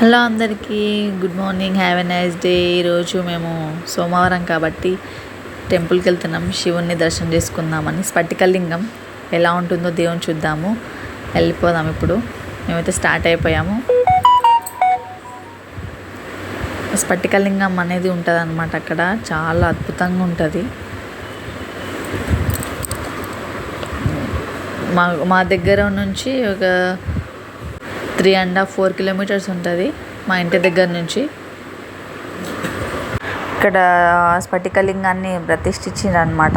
Hello అందరికీ good morning have a nice day. ఈరోజు మేము సోమవారం కాబట్టి టెంపుల్కి వెళ్తున్నాం. శివుణ్ణి దర్శనం చేసుకుందామని. స్ఫటికలింగం ఎలా ఉంటుందో దేవుని చూద్దాము. వెళ్ళిపోదాం ఇప్పుడు. మేమైతే స్టార్ట్ అయిపోయాము. స్ఫటికలింగం అనేది ఉంటుంది అనమాట అక్కడ. చాలా అద్భుతంగా ఉంటుంది. మా మా దగ్గర నుంచి ఒక three and half four kilometres ఉంటుంది మా ఇంటి దగ్గర నుంచి. ఇక్కడ స్ఫటికలింగాన్ని ప్రతిష్ఠించారు అనమాట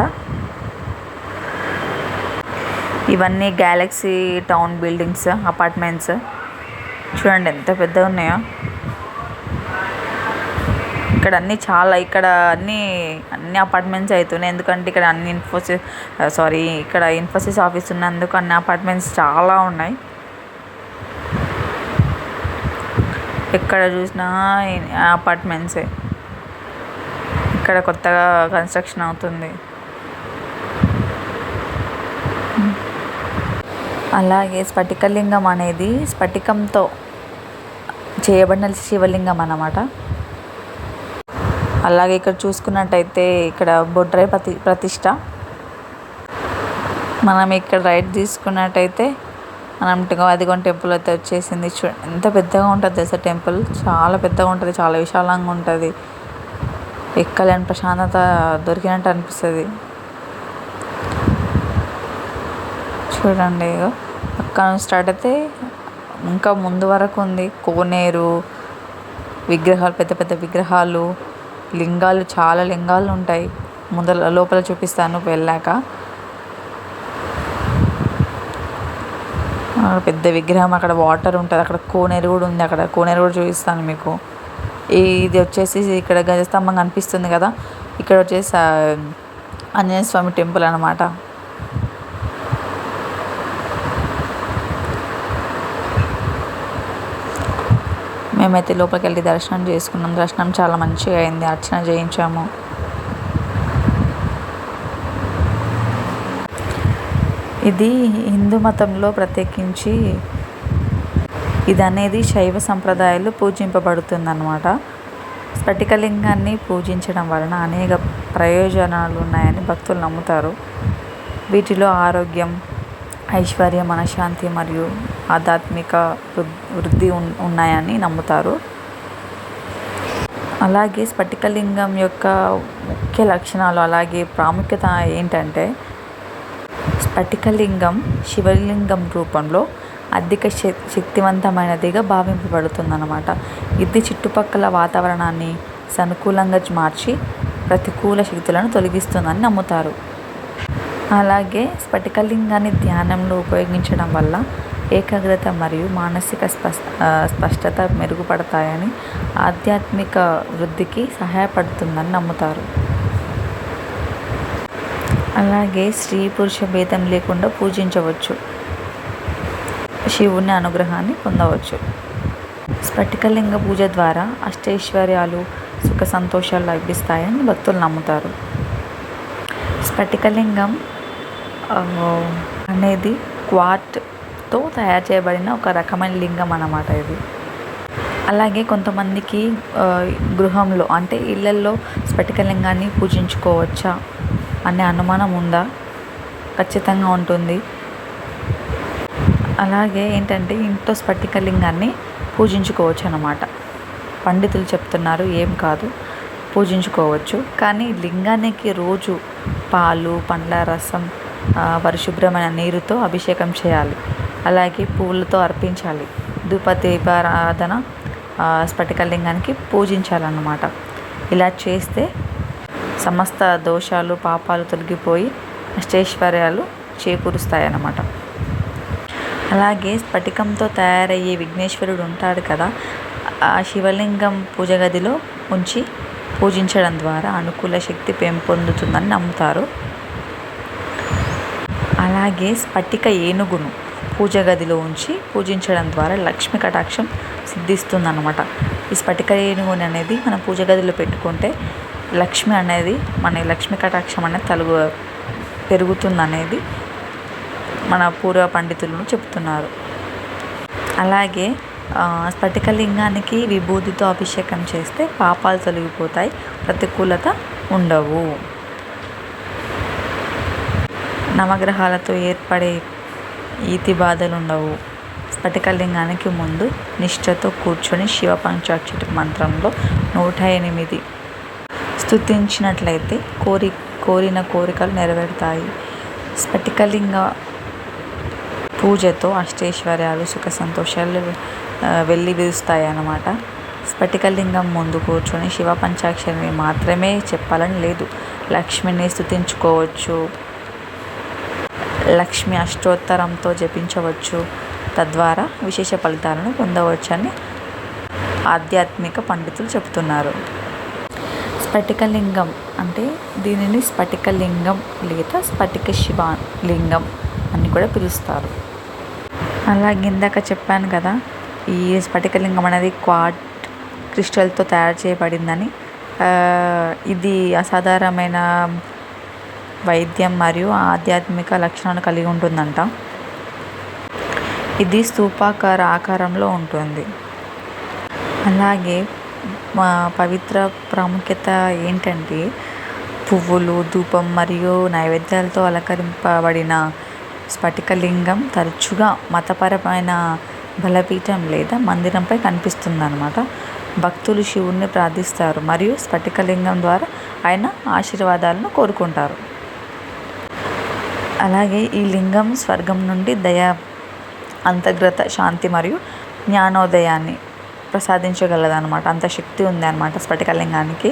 ఇవన్నీ గ్యాలక్సీ టౌన్ బిల్డింగ్స్ అపార్ట్మెంట్స్ చూడండి ఎంత పెద్దగా ఉన్నాయో. ఇక్కడ అన్నీ చాలా ఇక్కడ అన్నీ అన్ని అపార్ట్మెంట్స్ అవుతున్నాయి ఎందుకంటే ఇక్కడ అన్ని ఇన్ఫోసిస్ సారీ ఇక్కడ ఇన్ఫోసిస్ ఆఫీస్ ఉన్నందుకు అన్ని అపార్ట్మెంట్స్ చాలా ఉన్నాయి. ఎక్కడ చూసినా అపార్ట్మెంట్సే. ఇక్కడ కొత్తగా కన్స్ట్రక్షన్ అవుతుంది. అలాగే స్ఫటికలింగం అనేది స్ఫటికంతో చేయబడిన శివలింగం అన్నమాట. అలాగే ఇక్కడ చూసుకున్నట్టయితే ఇక్కడ బొడ్రాయి ప్రతి ప్రతిష్ట. మనం ఇక్కడ రైట్ తీసుకున్నట్టయితే అనంతగా అదిగొని టెంపుల్ అయితే వచ్చేసింది. చూ ఎంత పెద్దగా ఉంటుంది తెలుసా టెంపుల్? చాలా పెద్దగా ఉంటుంది చాలా విశాలంగా ఉంటుంది. ఎక్కలేని ప్రశాంతత దొరికినట్టు అనిపిస్తుంది. చూడండి అక్కడ నుంచి స్టార్ట్ అయితే ఇంకా ముందు వరకు ఉంది. కోనేరు విగ్రహాలు పెద్ద పెద్ద విగ్రహాలు లింగాలు చాలా లింగాలు ఉంటాయి. ముందర లోపల చూపిస్తాను వెళ్ళాక. పెద్ద విగ్రహం అక్కడ వాటర్ ఉంటుంది అక్కడ కోనేరు కూడా ఉంది అక్కడ. కోనేరు కూడా చూపిస్తాను మీకు. ఇది వచ్చేసి ఇక్కడ గజస్తంభం కనిపిస్తుంది కదా. ఇక్కడ వచ్చేసి ఆంజనేయ స్వామి టెంపుల్ అనమాట మేమైతే లోపలికి వెళ్ళి దర్శనం చేసుకున్నాం. దర్శనం చాలా మంచిగా అయింది. అర్చన చేయించాము. ఇది హిందూ మతంలో ప్రత్యేకించి ఇది అనేది శైవ సంప్రదాయాలు పూజింపబడుతుందన్నమాట. స్ఫటికలింగాన్ని పూజించడం వలన అనేక ప్రయోజనాలు ఉన్నాయని భక్తులు నమ్ముతారు. వీటిలో ఆరోగ్యం ఐశ్వర్య మనశ్శాంతి మరియు ఆధ్యాత్మిక వృద్ధి ఉన్నాయని నమ్ముతారు. అలాగే స్ఫటికలింగం యొక్క ముఖ్య లక్షణాలు అలాగే ప్రాముఖ్యత ఏంటంటే స్ఫటికలింగం శివలింగం రూపంలో అధిక శక్తివంతమైనదిగా భావింపబడుతుందన్నమాట. ఇది చుట్టుపక్కల వాతావరణాన్ని సనుకూలంగా మార్చి ప్రతికూల శక్తులను తొలగిస్తుందని నమ్ముతారు. అలాగే స్ఫటికలింగాన్ని ధ్యానంలో ఉపయోగించడం వల్ల ఏకాగ్రత మరియు మానసిక స్పష్టత మెరుగుపడతాయని ఆధ్యాత్మిక వృద్ధికి సహాయపడుతుందని నమ్ముతారు. అలాగే స్త్రీ పురుష భేదం లేకుండా పూజించవచ్చు. శివుని అనుగ్రహాన్ని పొందవచ్చు. స్ఫటికలింగ పూజ ద్వారా అష్టైశ్వర్యాలు సుఖ సంతోషాలు లభిస్తాయని భక్తులు నమ్ముతారు. స్ఫటికలింగం అనేది క్వార్ట్తో తయారు చేయబడిన ఒక రకమైన లింగం అన్నమాట ఇది. అలాగే కొంతమందికి గృహంలో అంటే ఇళ్ళల్లో స్ఫటికలింగాన్ని పూజించుకోవచ్చా అనే అనుమానం ఉందా? ఖచ్చితంగా ఉంటుంది. అలాగే ఏంటంటే ఇంట్లో స్ఫటికలింగాన్ని పూజించుకోవచ్చు అన్నమాట. పండితులు చెప్తున్నారు ఏం కాదు పూజించుకోవచ్చు. కానీ లింగానికి రోజు పాలు పండ్ల రసం పరిశుభ్రమైన నీరుతో అభిషేకం చేయాలి. అలాగే పువ్వులతో అర్పించాలి. ధూప దీపారాధన స్ఫటికలింగానికి పూజించాలన్నమాట. ఇలా చేస్తే సమస్త దోషాలు పాపాలు తొలగిపోయి అష్టైశ్వర్యాలు చేకూరుస్తాయన్నమాట. అలాగే స్ఫటికంతో తయారయ్యే విఘ్నేశ్వరుడు ఉంటాడు కదా ఆ శివలింగం పూజ గదిలో ఉంచి పూజించడం ద్వారా అనుకూల శక్తి పెంపొందుతుందని నమ్ముతారు. అలాగే స్ఫటిక ఏనుగును పూజ గదిలో ఉంచి పూజించడం ద్వారా లక్ష్మి కటాక్షం సిద్ధిస్తుందన్నమాట. ఈ స్ఫటిక ఏనుగుని అనేది మనం పూజ గదిలో పెట్టుకుంటే లక్ష్మి అనేది మన లక్ష్మి కటాక్షం అనేది తలుగు పెరుగుతుందనేది మన పూర్వ పండితులను చెప్తున్నారు అలాగే స్ఫటిక స్ఫటికలింగానికి విభూతితో అభిషేకం చేస్తే పాపాలు తొలగిపోతాయి ప్రతికూలత ఉండవు. నవగ్రహాలతో ఏర్పడే ఈతి బాధలు ఉండవు స్ఫటికలింగానికి ముందు నిష్ఠతో కూర్చొని శివ పంచాక్షరి మంత్రంలో నూట ఎనిమిది స్థుతించినట్లయితే కోరి కోరిన కోరికలు నెరవేరుతాయి. స్ఫటికలింగ పూజతో అష్టైశ్వర్యాలు సుఖ సంతోషాలు వెళ్ళి విరుస్తాయి అన్నమాట స్ఫటికలింగం ముందు కూర్చొని శివ పంచాక్షరిని మాత్రమే చెప్పాలని లేదు. లక్ష్మిని స్థుతించుకోవచ్చు లక్ష్మి అష్టోత్తరంతో జపించవచ్చు. తద్వారా విశేష ఫలితాలను పొందవచ్చని ఆధ్యాత్మిక పండితులు చెబుతున్నారు. స్ఫటికలింగం అంటే దీనిని స్ఫటికలింగం లేదా స్ఫటిక శివలింగం అని కూడా పిలుస్తారు. అలాగే ఇందాక చెప్పాను కదా ఈ స్ఫటికలింగం అనేది క్వాట్ క్రిస్టల్తో తయారు చేయబడిందని. ఇది అసాధారణమైన వైద్యం మరియు ఆధ్యాత్మిక లక్షణాలను కలిగి ఉంటుందంట. ఇది స్థూపాకార ఆకారంలో ఉంటుంది. అలాగే మా పవిత్ర ప్రాముఖ్యత ఏంటంటే పువ్వులు ధూపం మరియు నైవేద్యాలతో అలంకరింపబడిన స్ఫటికలింగం తరచుగా మతపరమైన బలపీఠం లేదా మందిరంపై కనిపిస్తుందన్నమాట. భక్తులు శివుణ్ణి ప్రార్థిస్తారు మరియు స్ఫటికలింగం ద్వారా ఆయన ఆశీర్వాదాలను కోరుకుంటారు. అలాగే ఈ లింగం స్వర్గం నుండి దయ అంతర్గత శాంతి మరియు జ్ఞానోదయాన్ని ప్రసాదించగలదన్నమాట. అంత శక్తి ఉంది అనమాట స్ఫటికలింగానికి.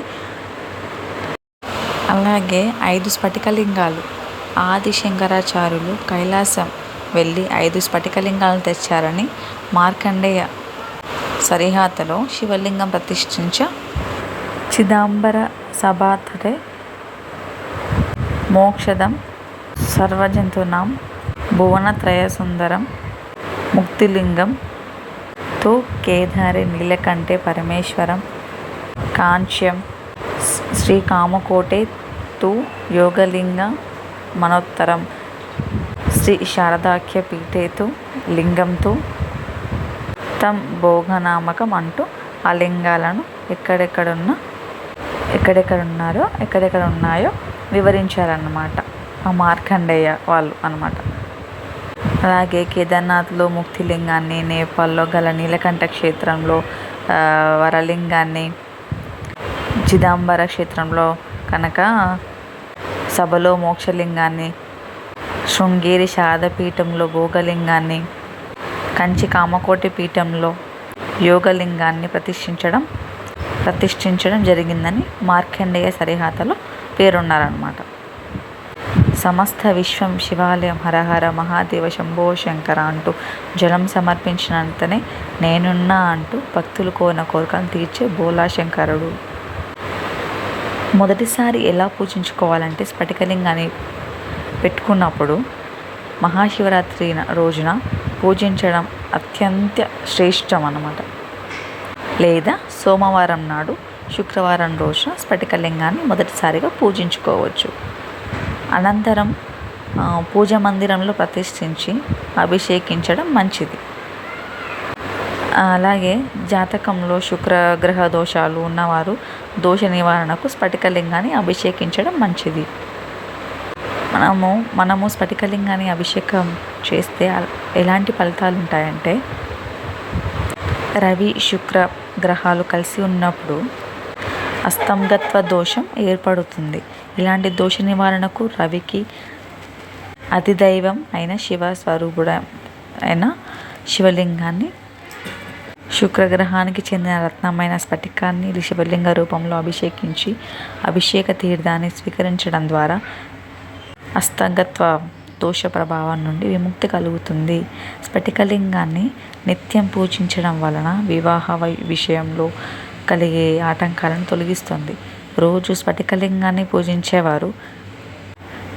అలాగే ఐదు స్ఫటికలింగాలు. ఆది శంకరాచార్యులు కైలాసం వెళ్ళి ఐదు స్ఫటికలింగాలను తెచ్చారని మార్కండేయ సరిహాతలో శివలింగం ప్రతిష్ఠించ చిదాంబర సభాతరే మోక్షదం సర్వజంతునాం భువనత్రయసుందరం ముక్తిలింగం తో కేదారి నీలకంఠే పరమేశ్వరం కాంక్ష్యం శ్రీ కామకోటే తు యోగలింగ మనోత్తరం శ్రీ శారదాఖ్య పీఠేతు లింగంతో తం భోగనామకం అంటూ ఆ లింగాలను ఎక్కడెక్కడున్న ఎక్కడెక్కడ ఉన్నారో ఎక్కడెక్కడ ఉన్నాయో వివరించారన్నమాట. మార్కండేయ వాళ్ళు అనమాట అలాగే కేదార్నాథ్లో ముక్తిలింగాన్ని నేపాల్లో గల నీలకంఠ క్షేత్రంలో వరలింగాన్ని చిదంబర క్షేత్రంలో కనుక సభలో మోక్షలింగాన్ని శృంగేరి శారదపీఠంలో భోగలింగాన్ని కంచి కామకోటి పీఠంలో యోగలింగాన్ని ప్రతిష్ఠించడం ప్రతిష్ఠించడం జరిగిందని మార్కండేయ సరిహాతలో పేరున్నారనమాట సమస్త విశ్వం శివాలయం హరహర మహాదేవ శంభో శంకర అంటూ జలం సమర్పించినంతనే నేనున్నా అంటూ భక్తులు కోరిన కోరికను తీర్చే బోలాశంకరుడు మొదటిసారి ఎలా పూజించుకోవాలంటే స్ఫటికలింగాన్ని పెట్టుకున్నప్పుడు మహాశివరాత్రి రోజున పూజించడం అత్యంత శ్రేష్టం అన్నమాట. లేదా సోమవారం నాడు శుక్రవారం రోజున స్ఫటికలింగాన్ని మొదటిసారిగా పూజించుకోవచ్చు. అనంతరం పూజ మందిరంలో ప్రతిష్ఠించి అభిషేకించడం మంచిది. అలాగే జాతకంలో శుక్రగ్రహ దోషాలు ఉన్నవారు దోష నివారణకు స్ఫటికలింగాన్ని అభిషేకించడం మంచిది. మనము మనము స్ఫటికలింగాన్ని అభిషేకం చేస్తే ఎలాంటి ఫలితాలు ఉంటాయంటే రవి శుక్ర గ్రహాలు కలిసి ఉన్నప్పుడు అస్తంగత్వ దోషం ఏర్పడుతుంది. ఇలాంటి దోష నివారణకు రవికి అతిదైవం అయిన శివ స్వరూపుడ అయిన శివలింగాన్ని శుక్రగ్రహానికి చెందిన రత్నమైన స్ఫటికాన్ని శివలింగ రూపంలో అభిషేకించి అభిషేక తీర్థాన్ని స్వీకరించడం ద్వారా అస్తంగత్వ దోష ప్రభావం నుండి విముక్తి కలుగుతుంది. స్ఫటికలింగాన్ని నిత్యం పూజించడం వలన వివాహ విషయంలో కలిగే ఆటంకాలను తొలగిస్తుంది. రోజు స్ఫటికలింగాన్ని పూజించేవారు.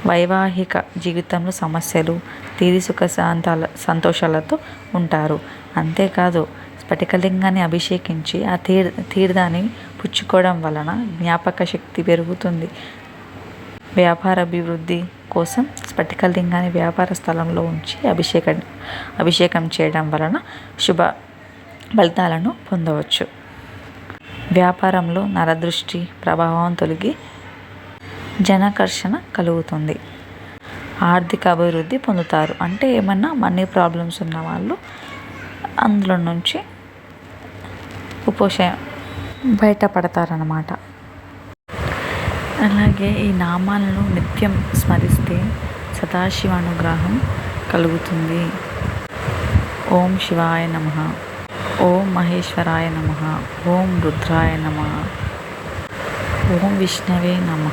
వైవాహిక జీవితంలో సమస్యలు తీరి సుఖ శాంతాల సంతోషాలతో ఉంటారు. అంతేకాదు స్ఫటికలింగాన్ని అభిషేకించి ఆ తీర్ తీర్థాన్ని పుచ్చుకోవడం వలన జ్ఞాపక శక్తి పెరుగుతుంది. వ్యాపార అభివృద్ధి కోసం స్ఫటికలింగాన్ని వ్యాపార స్థలంలో ఉంచి అభిషేకం అభిషేకం చేయడం వలన శుభ ఫలితాలను పొందవచ్చు. వ్యాపారంలో నరదృష్టి ప్రభావం తొలగి జనాకర్షణ కలుగుతుంది. ఆర్థిక అభివృద్ధి పొందుతారు. అంటే ఏమన్నా మనీ ప్రాబ్లమ్స్ ఉన్న వాళ్ళు అందులో నుంచి ఉపశ బయటపడతారనమాట అలాగే ఈ నామాలను నిత్యం స్మరిస్తే సదాశివ అనుగ్రహం కలుగుతుంది. ఓం శివాయ నమ. ఓం మహేశ్వరాయ నమ ఓం రుద్రాయ నమ ఓం విష్ణవే నమ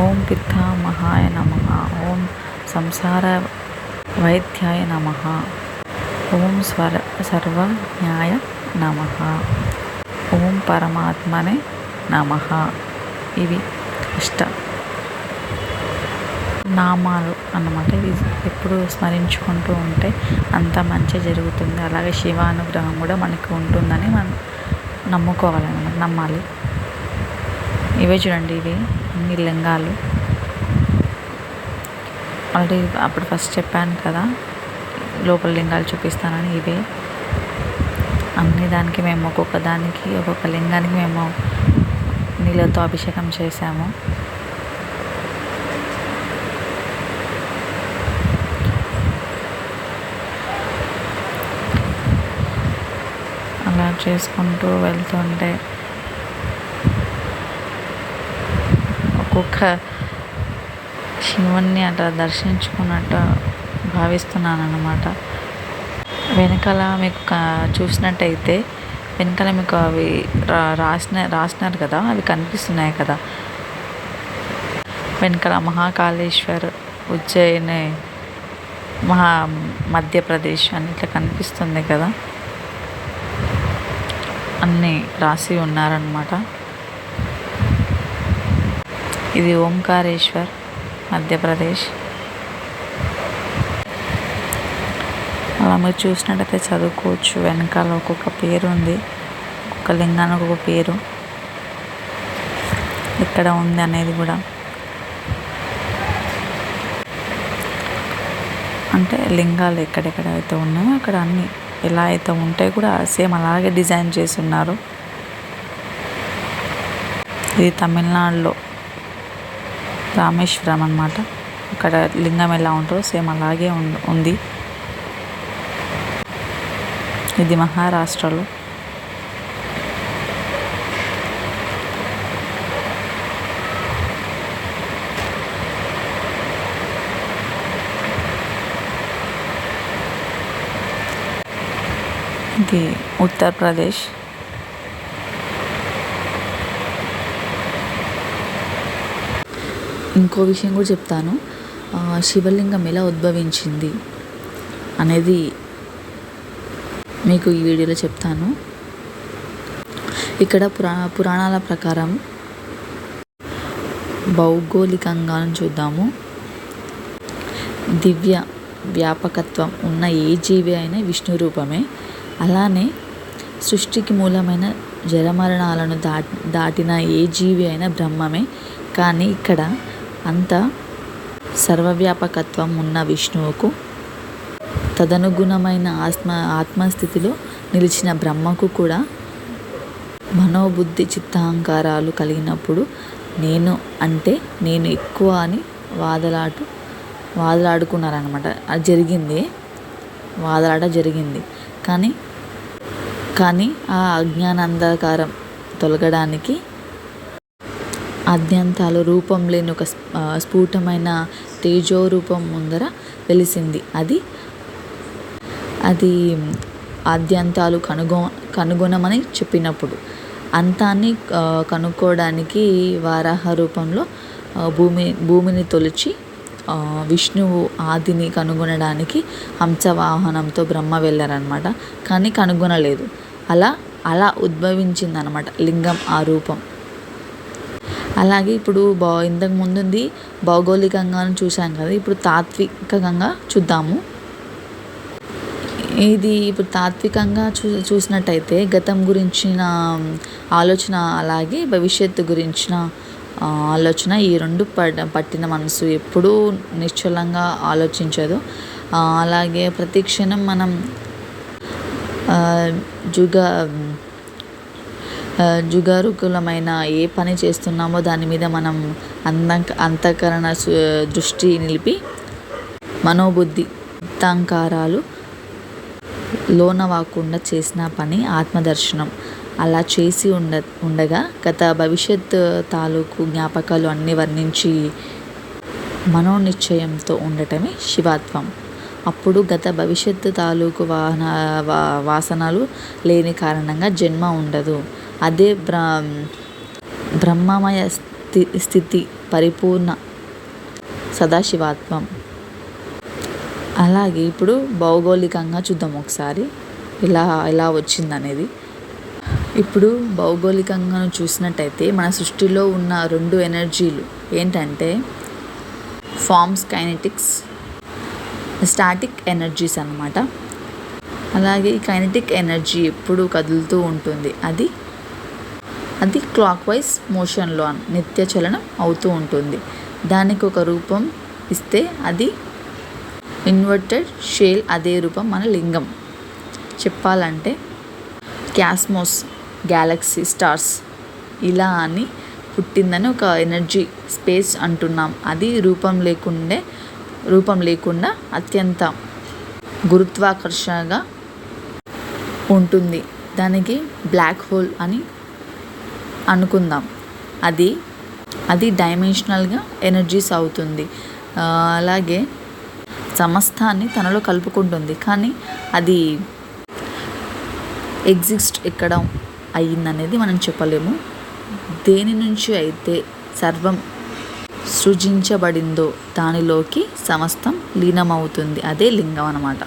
ఓం పితామహాయ నమ ఓం సంసార వైద్యాయ నమ ఓం స్వర సర్వజ్ఞాయ నమ ఓం పరమాత్మనే నమ ఇవి ఇష్ట నామాలు అన్నమాట. ఇది ఎప్పుడు స్మరించుకుంటూ ఉంటే అంత మంచి జరుగుతుంది. అలాగే శివానుగ్రహం కూడా మనకు ఉంటుందని మనం నమ్ముకోవాలన్నమాట. నమ్మాలి. ఇవే చూడండి ఇవి అన్ని లింగాలు. ఆల్రెడీ అప్పుడు ఫస్ట్ చెప్పాను కదా లోపల లింగాలు చూపిస్తానని ఇవే. అన్ని దానికి మేము ఒక్కొక్క దానికి ఒక్కొక్క లింగానికి మేము నీళ్ళతో అభిషేకం చేసాము చేసుకుంటూ వెళ్తుంటే ఒక్కొక్క శివుణ్ణి అట్లా దర్శించుకున్నట్టు భావిస్తున్నాను అన్నమాట వెనకాల మీకు చూసినట్టయితే వెనకాల మీకు అవి రాసిన రాసినారు కదా అవి కనిపిస్తున్నాయి కదా. వెనకాల మహాకాళేశ్వర్ ఉజ్జయిని మహా మధ్యప్రదేశ్ అని ఇట్లా కనిపిస్తుంది కదా. అన్నీ రాసి ఉన్నారనమాట ఇది ఓంకారేశ్వర్ మధ్యప్రదేశ్. అలా మీరు చూసినట్టయితే చదువుకోవచ్చు. వెనకాల ఒక్కొక్క పేరు ఉంది. ఒక్కొక్క లింగానికి ఒక్కొక్క పేరు. ఇక్కడ ఉంది అనేది కూడా. అంటే లింగాలు ఎక్కడెక్కడ అయితే ఉన్నాయో అక్కడ అన్ని ఎలా అయితే ఉంటాయి కూడా సేమ్ అలాగే డిజైన్ చేసి ఉన్నారు ఇది తమిళనాడులో రామేశ్వరం అనమాట అక్కడ లింగం ఎలా ఉంటుందో సేమ్ అలాగే ఉం- ఉంది. ఇది మహారాష్ట్రలో. ఇది ఉత్తరప్రదేశ్ ఇంకో విషయం కూడా చెప్తాను. శివలింగం ఎలా ఉద్భవించింది అనేది మీకు ఈ వీడియోలో చెప్తాను. ఇక్కడ పురా పురాణాల ప్రకారం భౌగోళికంగా చూద్దాము. దివ్య వ్యాపకత్వం ఉన్న ఏ జీవి అయినా విష్ణు రూపమే. అలానే సృష్టికి మూలమైన జరమరణాలను దాటి దాటిన ఏ జీవి అయినా బ్రహ్మమే. కానీ ఇక్కడ అంత సర్వవ్యాపకత్వం ఉన్న విష్ణువుకు తదనుగుణమైన ఆత్మ ఆత్మస్థితిలో నిలిచిన బ్రహ్మకు కూడా మనోబుద్ధి చిత్తాహంకారాలు కలిగినప్పుడు నేను అంటే నేను ఎక్కువ అని వాదలాటు వాదలాడుకున్నారనమాట అది జరిగింది వాదలాట జరిగింది. కానీ కానీ ఆ అజ్ఞానంధకారం తొలగడానికి అద్యంతాలు రూపం లేని ఒక స్ఫుటమైన తేజో రూపం ముందర వెలిసింది. అది అది ఆద్యంతాలు కనుగొ కనుగొనమని చెప్పినప్పుడు అంతాన్ని కనుక్కోవడానికి వారాహ రూపంలో భూమి భూమిని తొలిచి విష్ణువు ఆదిని కనుగొనడానికి హంసవాహనంతో బ్రహ్మ వెళ్ళారనమాట కానీ కనుగొనలేదు. అలా అలా ఉద్భవించింది అనమాట లింగం ఆ రూపం. అలాగే ఇప్పుడు భౌ ఇంతకు ముందుంది భౌగోళికంగా చూసాం కదా ఇప్పుడు తాత్వికంగా చూద్దాము. ఇది ఇప్పుడు తాత్వికంగా చూ చూసినట్టయితే గతం గురించిన ఆలోచన అలాగే భవిష్యత్తు గురించిన ఆలోచన ఈ రెండు పడ పట్టిన మనసు ఎప్పుడూ నిశ్చలంగా ఆలోచించదు. అలాగే ప్రతి క్షణం మనం జుగ జుగారుకులమైన ఏ పని చేస్తున్నామో దాని మీద మనం అందంక అంతఃకరణ దృష్టి నిలిపి మనోబుద్ధి తంకారాలు లోనవాకుండా చేసిన పని ఆత్మదర్శనం. అలా చేసి ఉండ ఉండగా గత భవిష్యత్ తాలూకు జ్ఞాపకాలు అన్నీ వర్ణించి మనోనిశ్చయంతో ఉండటమే శివాత్వం. అప్పుడు గత భవిష్యత్తు తాలూకు వాహన వా వాసనలు లేని కారణంగా జన్మ ఉండదు. అదే బ్ర బ్రహ్మమయ స్థి స్థితి పరిపూర్ణ సదాశివాత్వం అలాగే ఇప్పుడు భౌగోళికంగా చూద్దాం ఒకసారి. ఇలా ఎలా వచ్చిందనేది. ఇప్పుడు భౌగోళికంగా చూసినట్టయితే మన సృష్టిలో ఉన్న రెండు ఎనర్జీలు ఏంటంటే ఫార్మ్స్ కైనెటిక్స్ స్టాటిక్ ఎనర్జీస్ అనమాట అలాగే ఈ కైనెటిక్ ఎనర్జీ ఎప్పుడు కదులుతూ ఉంటుంది. అది అది క్లాక్ వైజ్ మోషన్లో నిత్య చలనం అవుతూ ఉంటుంది. దానికి ఒక రూపం ఇస్తే అది ఇన్వర్టెడ్ షేల్ అదే రూపం మన లింగం. చెప్పాలంటే క్యాస్మోస్ గ్యాలక్సీ స్టార్స్ ఇలా అని పుట్టిందని ఒక ఎనర్జీ స్పేస్ అంటున్నాం. అది రూపం లేకుండే రూపం లేకుండా అత్యంత గురుత్వాకర్షణగా ఉంటుంది. దానికి బ్లాక్ హోల్ అని అనుకుందాం. అది అది డైమెన్షనల్గా ఎనర్జీస్ అవుతుంది. అలాగే సమస్తాన్ని తనలో కలుపుకుంటుంది. కానీ అది ఎగ్జిస్ట్ ఎక్కడ అయ్యిందనేది మనం చెప్పలేము. దేని నుంచి అయితే సర్వం సృజించబడిందో దానిలోకి సమస్తం లీనమవుతుంది. అదే లింగం అన్నమాట.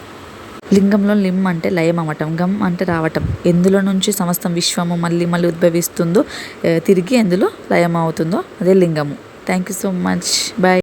లింగంలో లిమ్ అంటే లయం అవ్వటం గమ్ అంటే రావటం. ఎందులో నుంచి సమస్తం విశ్వము మళ్ళీ మళ్ళీ ఉద్భవిస్తుందో తిరిగి ఎందులో లయం అవుతుందో అదే లింగము. Thank you so much bye